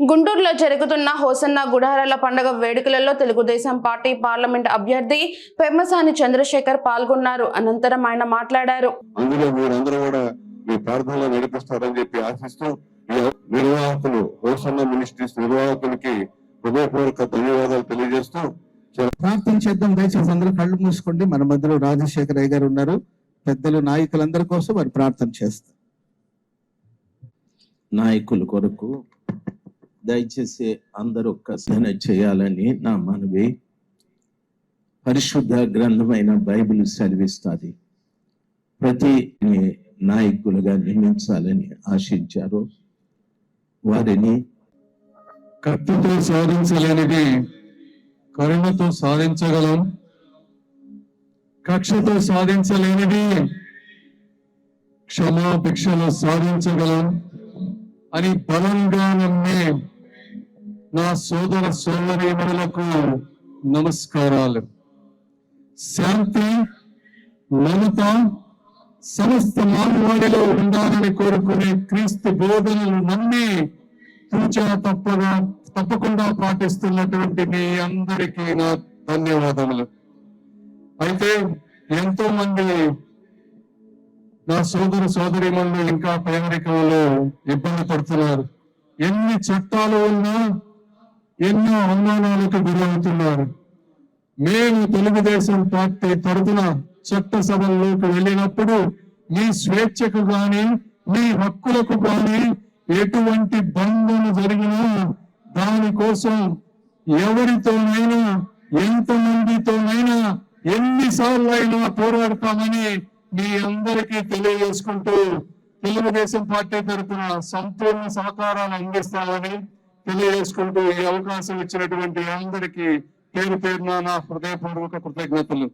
గుంటూరులో జరుగుతున్న హోసన్న గుడారాల పండుగ వేడుకలలో తెలుగుదేశం పార్టీ పార్లమెంట్ అభ్యర్థి పెమ్మసాని చంద్రశేఖర్ పాల్గొన్నారు. అనంతరం ఆయన మాట్లాడారు. అందులో మీరందరూ కూడా మీ ప్రార్థనలో నడిపిస్తారని చెప్పి ఆశిస్తూ ఈ నిర్వాహకులు హోసన్న మినిస్ట్రీస్ నిర్వాహకులకి హృదయపూర్వక ధన్యవాదాలు తెలియజేస్తూ ప్రార్థన చేద్దాం. దయచేసి అందరూ కళ్ళు మూసుకోండి. మన మధ్యలో రాజశేఖర్ అయ్య గారు ఉన్నారు. పెద్దలు నాయకులందరి కోసం వారు ప్రార్థన చేస్తారు. నాయకుల కొరకు దయచేసి అందరూ ఒక్కసారి చేయాలని నా మనవి. పరిశుద్ధ గ్రంథమైన బైబిల్ చదివిస్తుంది ప్రతి నాయకులుగా నియమించాలని ఆశించారు. వారిని కత్తితో సాధించలేనిది కరుణతో సాధించగలం కక్షతో సాధించలేనిది క్షమాపేక్షలో సాధించగలం అని బలంగా నమ్మే నా సోదర సోదరీమణులకు నమస్కారాలు. శాంతి మమత సమస్త మానవాడిలో ఉండాలని కోరుకునే క్రీస్తు బోధనలు నమ్మి తూచా తప్పగా తప్పకుండా పాటిస్తున్నటువంటి మీ అందరికీ నా ధన్యవాదములు. అయితే ఎంతో మంది నా సోదర సోదరిమణులు ఇంకా పేదరికంలో ఇబ్బంది పడుతున్నారు. ఎన్ని చట్టాలు ఉన్నా ఎన్నో అవమానాలకు గురవుతున్నారు మేము తెలుగుదేశం పార్టీ తరఫున చట్టసభల్లోకి వెళ్ళినప్పుడు మీ స్వేచ్ఛకు గాని మీ హక్కులకు గాని ఎటువంటి బంధన జరిగినా దానికోసం ఎవరితోనైనా ఎంతమందితోనైనా ఎన్నిసార్లు అయినా పోరాడతామని మీ అందరికీ తెలియజేసుకుంటూ తెలుగుదేశం పార్టీ తరఫున సంపూర్ణ సహకారాలు అందిస్తామని తెలియజేసుకుంటూ ఈ అవకాశం ఇచ్చినటువంటి అందరికీ పేరు పేరున నా హృదయపూర్వక కృతజ్ఞతలు.